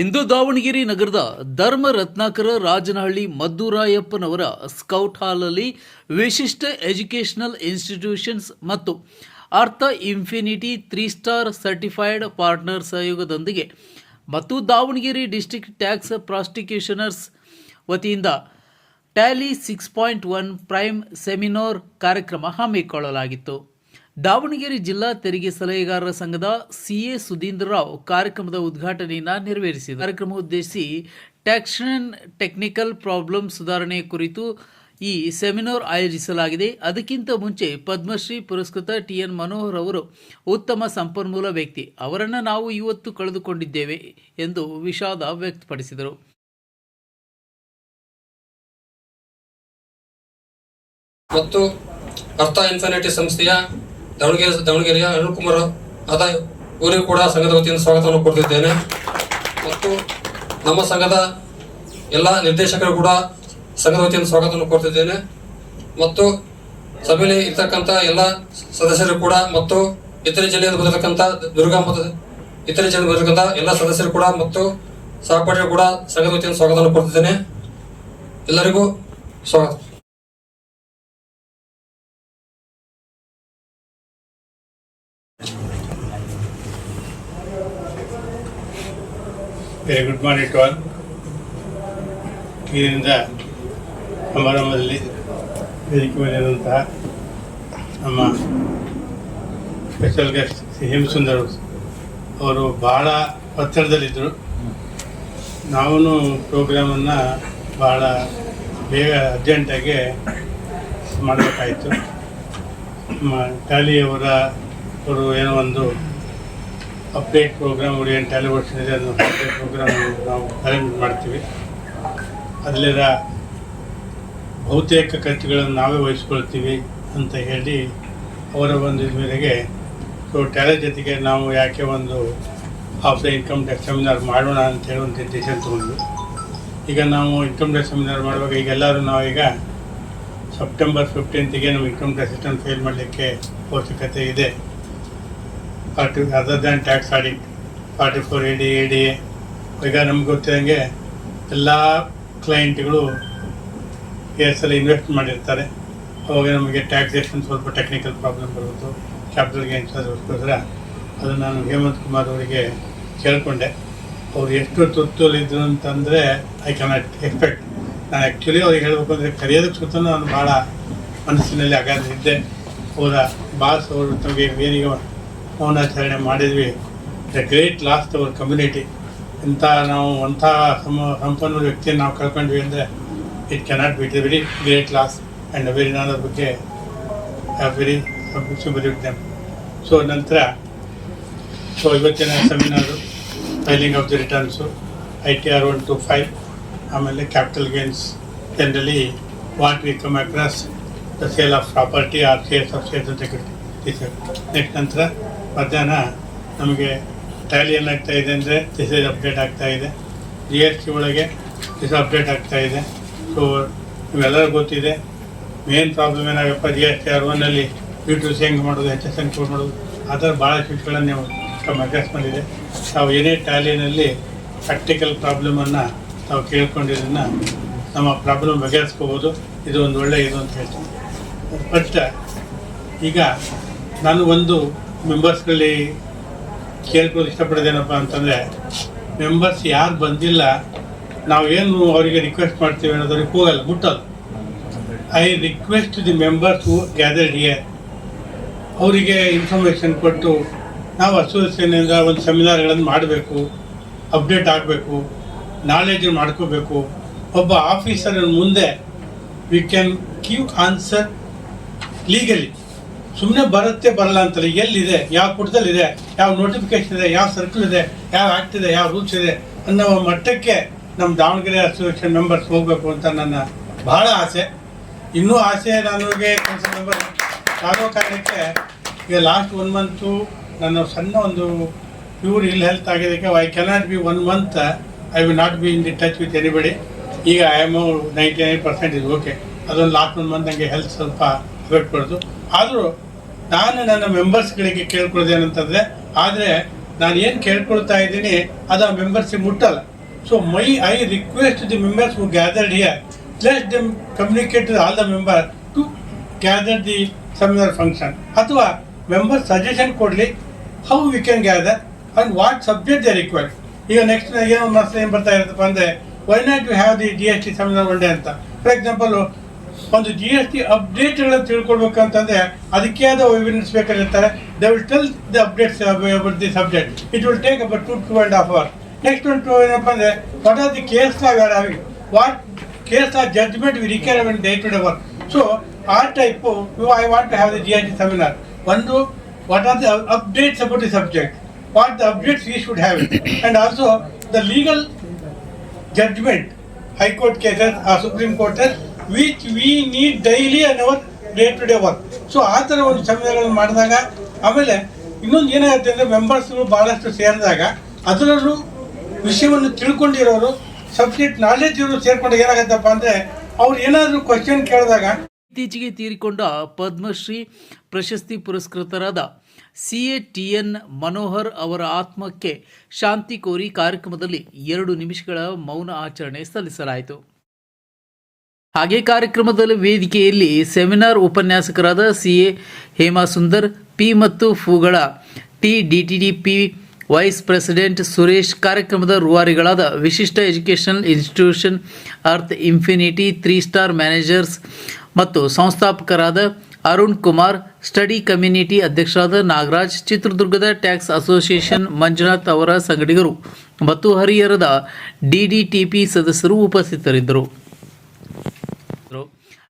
ಇಂದು ದಾವಣಗೆರೆ ನಗರದ ಧರ್ಮ ರತ್ನಾಕರ ರಾಜನಹಳ್ಳಿ ಮದ್ದೂರಾಯಪ್ಪನವರ ಸ್ಕೌಟ್ ಹಾಲಲ್ಲಿ ವಿಶಿಷ್ಟ ಎಜುಕೇಷನಲ್ ಇನ್ಸ್ಟಿಟ್ಯೂಷನ್ಸ್ ಮತ್ತು Earth infinity three star certified partner ಸಹಯೋಗದೊಂದಿಗೆ ಮತ್ತು ದಾವಣಗೆರೆ ಡಿಸ್ಟ್ರಿಕ್ಟ್ ಟ್ಯಾಕ್ಸ್ ಪ್ರಾಸ್ಟಿಕ್ಯೂಷನರ್ಸ್ ವತಿಯಿಂದ Tally six point one prime seminar ಕಾರ್ಯಕ್ರಮ ಹಮ್ಮಿಕೊಳ್ಳಲಾಗಿತ್ತು. ದಾವಣಗೆರೆ ಜಿಲ್ಲಾ ತೆರಿಗೆ ಸಲಹೆಗಾರರ ಸಂಘದ ಸಿಎ ಸುಧೀಂದ್ರ ರಾವ್ ಕಾರ್ಯಕ್ರಮದ ಉದ್ಘಾಟನೆಯನ್ನು ನೆರವೇರಿಸಿದರು. ಕಾರ್ಯಕ್ರಮ ಉದ್ದೇಶಿಸಿ ಟ್ಯಾಕ್ಷನ್ ಟೆಕ್ನಿಕಲ್ ಪ್ರಾಬ್ಲಮ್ ಸುಧಾರಣೆ ಕುರಿತು ಈ ಸೆಮಿನಾರ್ ಆಯೋಜಿಸಲಾಗಿದೆ. ಅದಕ್ಕಿಂತ ಮುಂಚೆ ಪದ್ಮಶ್ರೀ ಪುರಸ್ಕೃತ ಟಿ ಎನ್ ಮನೋಹರ್ ಅವರು ಉತ್ತಮ ಸಂಪನ್ಮೂಲ ವ್ಯಕ್ತಿ. ಅವರನ್ನು ನಾವು ಇವತ್ತು ಕಳೆದುಕೊಂಡಿದ್ದೇವೆ ಎಂದು ವಿಷಾದ ವ್ಯಕ್ತಪಡಿಸಿದರು. ಮತ್ತು ಅರ್ಥ ಇನ್ಫಿನಿಟಿ ಸಂಸ್ಥೆಯ ದಾವಣಗೆರೆ, ದಾವಣಗೆರೆಯ ಅನಿಲ್ ಕುಮಾರ್ ಆದ ಇವರಿಗೂ ಕೂಡ ಸಂಘದ ವತಿಯಿಂದ ಸ್ವಾಗತವನ್ನು ಕೊಡ್ತಿದ್ದೇನೆ. ಮತ್ತು ನಮ್ಮ ಸಂಘದ ಎಲ್ಲ ನಿರ್ದೇಶಕರು ಕೂಡ ಸಂಘದ ವತಿಯಿಂದ ಸ್ವಾಗತವನ್ನು ಕೊಡ್ತಿದ್ದೇನೆ. ಮತ್ತು ಸಭೆಯಲ್ಲಿ ಇರ್ತಕ್ಕಂಥ ಎಲ್ಲ ಸದಸ್ಯರು ಕೂಡ ಮತ್ತು ಇತರೆ ಜಿಲ್ಲೆಯಿಂದ ಬಂದಿರತಕ್ಕಂಥ ದುರ್ಗಾ ಮತ್ತು ಇತರೆ ಜಿಲ್ಲೆಯಿಂದ ಬಂದಿರತಕ್ಕಂಥ ಎಲ್ಲ ಸದಸ್ಯರು ಕೂಡ ಮತ್ತು ಸಹಪಾಠಿಗಳು ಕೂಡ ಸಂಘದ ವತಿಯಿಂದ ಸ್ವಾಗತವನ್ನು ಕೊಡ್ತಿದ್ದೇನೆ. ಎಲ್ಲರಿಗೂ ಸ್ವಾಗತ. Very good morning to all ಇದರಿಂದ ಸಮಾರಂಭದಲ್ಲಿ ವೇದಿಕೆ ಮೇಲಿರುವಂತಹ ನಮ್ಮ ಸ್ಪೆಷಲ್ ಗೆಸ್ಟ್ ಸಿ ಸುಂದರ್ ಅವರು. ಭಾಳ ಒತ್ತಡದಲ್ಲಿದ್ದರು ನಾವು ಪ್ರೋಗ್ರಾಮನ್ನು ಭಾಳ ಬೇಗ ಅರ್ಜೆಂಟಾಗಿ ಮಾಡಬೇಕಾಯಿತು. ನಮ್ಮ ಟಾಲಿಯವರ ಅವರು ಏನೋ ಒಂದು ಅಪ್ಡೇಟ್ ಪ್ರೋಗ್ರಾಮ್ ಏನು ಟೆಲಿವಿಷನ್ ಇದೆ, ಅದನ್ನು ಅಪ್ಡೇಟ್ ಪ್ರೋಗ್ರಾಮ್ ನಾವು ಅರೇಂಜ್ ಮಾಡ್ತೀವಿ. ಅದರ ಬಹುತೇಕ ಖರ್ಚುಗಳನ್ನು ನಾವೇ ವಹಿಸ್ಕೊಳ್ತೀವಿ ಅಂತ ಹೇಳಿ ಅವರ ಒಂದು ಮೇರೆಗೆ ಸೊ ಟ್ಯಾಲೆ ಜೊತೆಗೆ ನಾವು ಯಾಕೆ ಒಂದು of the income tax seminar ಮಾಡೋಣ ಅಂತ ಹೇಳಿ ಒಂದು ಡಿಸಿಷನ್ ತೊಗೊಂಡ್ವಿ. ಈಗ ನಾವು ಇನ್ಕಮ್ ಟ್ಯಾಕ್ಸ್ ಸೆಮಿನಾರ್ ಮಾಡುವಾಗ ಈಗ ಎಲ್ಲರೂ ನಾವೀಗ ಸೆಪ್ಟೆಂಬರ್ ಫಿಫ್ಟೀನ್ತಿಗೆ ನಾವು ಇನ್ಕಮ್ ಟ್ಯಾಕ್ಸ್ ಸಿಸ್ಟಮ್ ಫೇಲ್ ಮಾಡಲಿಕ್ಕೆ ಅವಶ್ಯಕತೆ ಇದೆ. Forty other than tax audit forty four A D A D ಈಗ ನಮ್ಗೆ ಗೊತ್ತಿದಂಗೆ ಎಲ್ಲ ಕ್ಲೈಂಟ್ಗಳು ಸಲ ಇನ್ವೆಸ್ಟ್ ಮಾಡಿರ್ತಾರೆ. ಅವಾಗ ನಮಗೆ ಟ್ಯಾಕ್ಸೇಷನ್ ಸ್ವಲ್ಪ ಟೆಕ್ನಿಕಲ್ ಪ್ರಾಬ್ಲಮ್ ಬರ್ಬೋದು ಕ್ಯಾಪಿಟಲ್ ಗೇನ್ಸ್ ಅದಕ್ಕೋಸ್ಕರ ಅದು ನಾನು ಹೇಮಂತ್ ಕುಮಾರ್ ಅವರಿಗೆ ಕೇಳಿಕೊಂಡೆ. ಅವ್ರು ಎಷ್ಟು ತುರ್ತುಲಿದ್ರು ಅಂತಂದರೆ ಐ ಕ್ಯಾನಾಟ್ ಎಕ್ಸ್ಪೆಕ್ಟ್ ನಾನು ಆ್ಯಕ್ಚುಲಿ ಅವ್ರಿಗೆ ಹೇಳಬೇಕು ಅಂದರೆ ಕರೆಯೋದಕ್ಕೆ ಸುತ್ತ ನಾನು ಭಾಳ ಮನಸ್ಸಿನಲ್ಲಿ ಅಗಾಧ ಅವರ ಬಾಸ್ ಅವರು ತಮಗೆ ವೇದಿಕೆ ಮೌನಾಚರಣೆ ಮಾಡಿದ್ವಿ. The great lost our community ಇಂಥ ನಾವು, ಅಂಥ ಸಮ ಸಂಪನ್ಮೂಲ ವ್ಯಕ್ತಿಯನ್ನು ನಾವು ಕಳ್ಕೊಂಡ್ವಿ ಅಂದರೆ it cannot be the very great loss and very ನಾನು ಅದ್ರ ಬಗ್ಗೆ ವೆರಿ ದೆಮ್ ಸೊ ನಂತರ ಸೊ ಇವತ್ತಿನ seminar filing of the returns I T R one two five ಆಮೇಲೆ capital gains generally what we come across the sale of property or sales of sales security next ನಂತರ ಮಧ್ಯಾಹ್ನ ನಮಗೆ Tally ಏನಾಗ್ತಾ ಇದೆ ಅಂದರೆ this is update ಆಗ್ತಾ ಇದೆ. G S T ಒಳಗೆ ದಿಸ್ ಅಪ್ಡೇಟ್ ಆಗ್ತಾ ಇದೆ. ಸೊ ನಿಮ್ಗೆಲ್ಲರೂ ಗೊತ್ತಿದೆ. ಮೇನ್ ಪ್ರಾಬ್ಲಮ್ ಏನಾಗಪ್ಪ ಜಿ ಎಸ್ ಟಿ ಆರ್ ಒನ್ನಲ್ಲಿ ಯು ಟು ಸಿ ಹೆಂಗೆ ಮಾಡೋದು ಎಚ್ ಎಸ್ ಎನ್ ಕೋಡ್ ಮಾಡೋದು, ಆ ಥರ ಭಾಳ ಶೀಟ್ಗಳನ್ನು ನೀವು ಮಾಡಿದೆ. ತಾವು ಏನೇ ಟ್ಯಾಲಿನಲ್ಲಿ ಪ್ರಾಕ್ಟಿಕಲ್ ಪ್ರಾಬ್ಲಮನ್ನು ತಾವು ಕೇಳ್ಕೊಂಡಿದ್ದನ್ನು ನಮ್ಮ ಪ್ರಾಬ್ಲಮ್ ಬಗೆಹರಿಸ್ಕೋಬೋದು. ಇದು ಒಂದು ಒಳ್ಳೆಯ ಇದು ಅಂತ ಹೇಳ್ತೀನಿ. ಬಟ್ ಈಗ ನಾನು ಒಂದು ಮೆಂಬರ್ಸ್ಗಳಲ್ಲಿ ಕೇಳ್ಕೊಳ್ಳೋದು ಇಷ್ಟಪಡೋದೇನಪ್ಪ ಅಂತಂದರೆ ಮೆಂಬರ್ಸ್ ಯಾರು ಬಂದಿಲ್ಲ, ನಾವು ಏನು ಅವರಿಗೆ ರಿಕ್ವೆಸ್ಟ್ ಮಾಡ್ತೀವಿ ಅನ್ನೋದ್ರಿಗೆ ಹೋಗಲ್ಲ ಮುಟ್ಟಲ್ಲ I request the members who gathered here ಅವರಿಗೆ ಇನ್ಫಾರ್ಮೇಷನ್ ಕೊಟ್ಟು, ನಾವು ಅಸೋಸಿಯೇಷನಿಂದ ಒಂದು ಸೆಮಿನಾರ್ಗಳನ್ನು ಮಾಡಬೇಕು ಅಪ್ಡೇಟ್ ಆಗಬೇಕು ನಾಲೆಜ್ ಮಾಡ್ಕೋಬೇಕು. ಒಬ್ಬ ಆಫೀಸರ್ ಮುಂದೆ we can give answer legally ಸುಮ್ಮನೆ ಬರುತ್ತೆ, ಬರಲ್ಲ ಅಂತಲ್ಲ. ಎಲ್ಲಿದೆ? ಯಾವ ಪುಟದಲ್ಲಿದೆ? ಯಾವ ನೋಟಿಫಿಕೇಶನ್ ಇದೆ? ಯಾವ ಸರ್ಕಲ್ ಇದೆ? ಯಾವ ಆಕ್ಟ್ ಇದೆ? ಯಾವ ರೂಲ್ಸ್ ಇದೆ? ಅನ್ನೋ ಮಟ್ಟಕ್ಕೆ ನಮ್ಮ ದಾವಣಗೆರೆ ಅಸೋಸಿಯೇಷನ್ ಮೆಂಬರ್ಸ್ ಹೋಗಬೇಕು ಅಂತ ನನ್ನ ಬಹಳ ಆಸೆ. ಇನ್ನೂ ಆಸೆ ನನಗೆ ಕೌನ್ಸಿಲ್ ಮೆಂಬರ್ ಆಗೋ ಕಾರಣಕ್ಕೆ ಈಗ ಲಾಸ್ಟ್ ಒನ್ ಮಂತು ನನ್ನ ಸಣ್ಣ ಒಂದು ಪ್ಯೂರ್ ಇಲ್ ಹೆಲ್ತ್ ಆಗಿದ್ದಕ್ಕೆ I cannot be one month I will not be in the touch with anybody ಈಗ I'm ninety nine percent ಇದು ಓಕೆ ಅದೊಂದು ಲಾಸ್ಟ್ ಒನ್ ಮಂತ್ ನನಗೆ ಹೆಲ್ತ್ ಸ್ವಲ್ಪ ಅಫೆಕ್ಟ್ ಪಡೆದು ಆದರೂ ನಾನು ನನ್ನ ಮೆಂಬರ್ಸ್ಗಳಿಗೆ ಕೇಳ್ಕೊಳ್ಳೋದು ಏನಂತಂದರೆ, ಆದರೆ ನಾನು ಏನು ಕೇಳ್ಕೊಳ್ತಾ ಇದ್ದೀನಿ, ಅದು ಆ ಮೆಂಬರ್ಸಿಗೆ ಮುಟ್ಟಲ್ಲ. So my I request the members who gathered here let them communicate all all the to to gather the function. ಅಥವಾ ಮೆಂಬರ್ಸ್ ಸಜೆಷನ್ ಕೊಡಲಿ how we can gather and what subject they required ಈಗ next ಏನೋ ಮನಸ್ಸು ಏನು ಬರ್ತಾ ಇರುತ್ತಪ್ಪ ಅಂದರೆ why not you have the G S T seminar one day ಅಂತ. ಫಾರ್ ಎಕ್ಸಾಂಪಲ್ ಒಂದು ಜಿ ಎಸ್ ಟಿ ಅಪ್ಡೇಟ್ಗಳನ್ನು ತಿಳ್ಕೊಳ್ಬೇಕಂತಂದ್ರೆ ಅದಕ್ಕೆ ಆದ evidence ಬೇಕಾಗಿರ್ತಾರೆ. They will tell the updates the subject it will take about two two and half hour next one two ಏನಪ್ಪ ಅಂದರೆ what are the case what case are judgement we requirement day to day work so ಆ type I want to have the G S T seminar ಒಂದು what are the updates about the subject what the updates we should have it and also the legal judgment, high court cases or supreme which we need daily on our day to day work so ಆ ಥರ ಒಂದು ಸಮಯಗಳನ್ನು ಮಾಡಿದಾಗ, ಆಮೇಲೆ ಇನ್ನೊಂದು ಏನಾಗುತ್ತೆ ಅಂದರೆ ಮೆಂಬರ್ಸ್ಗಳು ಭಾಳಷ್ಟು ಸೇರಿದಾಗ, ಅದರಲ್ಲೂ ವಿಷಯವನ್ನು ತಿಳ್ಕೊಂಡಿರೋರು ಸಬ್ಜೆಕ್ಟ್ ನಾಲೆಜ್ ಇವರು ಸೇರ್ಕೊಂಡಾಗ ಏನಾಗತ್ತಪ್ಪ ಅಂದರೆ, ಅವ್ರು ಏನಾದರೂ ಕ್ವಶನ್ ಕೇಳಿದಾಗ ಇತ್ತೀಚೆಗೆ ತೀರಿಕೊಂಡ ಪದ್ಮಶ್ರೀ ಪ್ರಶಸ್ತಿ ಪುರಸ್ಕೃತರಾದ C A T N Manohar ಅವರ ಆತ್ಮಕ್ಕೆ ಶಾಂತಿ ಕೋರಿ ಕಾರ್ಯಕ್ರಮದಲ್ಲಿ ಎರಡು ನಿಮಿಷಗಳ ಮೌನ ಆಚರಣೆ ಸಲ್ಲಿಸಲಾಯಿತು. ಹಾಗೆ ಕಾರ್ಯಕ್ರಮದಲ್ಲಿ ವೇದಿಕೆಯಲ್ಲಿ ಸೆಮಿನಾರ್ ಉಪನ್ಯಾಸಕರಾದ C A Hema Sundar P ಮತ್ತು ಫುಗಳ, T DTD P vice president Suresh, ಕಾರ್ಯಕ್ರಮದ ರೂವಾರಿಗಳಾದ Vishishta educational institution Earth infinity, three star managers ಮತ್ತು ಸಂಸ್ಥಾಪಕರಾದ ಅರುಣ್ ಕುಮಾರ್, ಸ್ಟಡಿ ಕಮ್ಯುನಿಟಿ ಅಧ್ಯಕ್ಷರಾದ ನಾಗರಾಜ್, ಚಿತ್ರದುರ್ಗದ ಟ್ಯಾಕ್ಸ್ ಅಸೋಸಿಯೇಷನ್ ಮಂಜುನಾಥ್ ಅವರ ಸಂಗಡಿಗರು ಮತ್ತು ಹರಿಹರದ ಡಿಡಿಟಿಪಿ ಸದಸ್ಯರು ಉಪಸ್ಥಿತರಿದ್ದರು.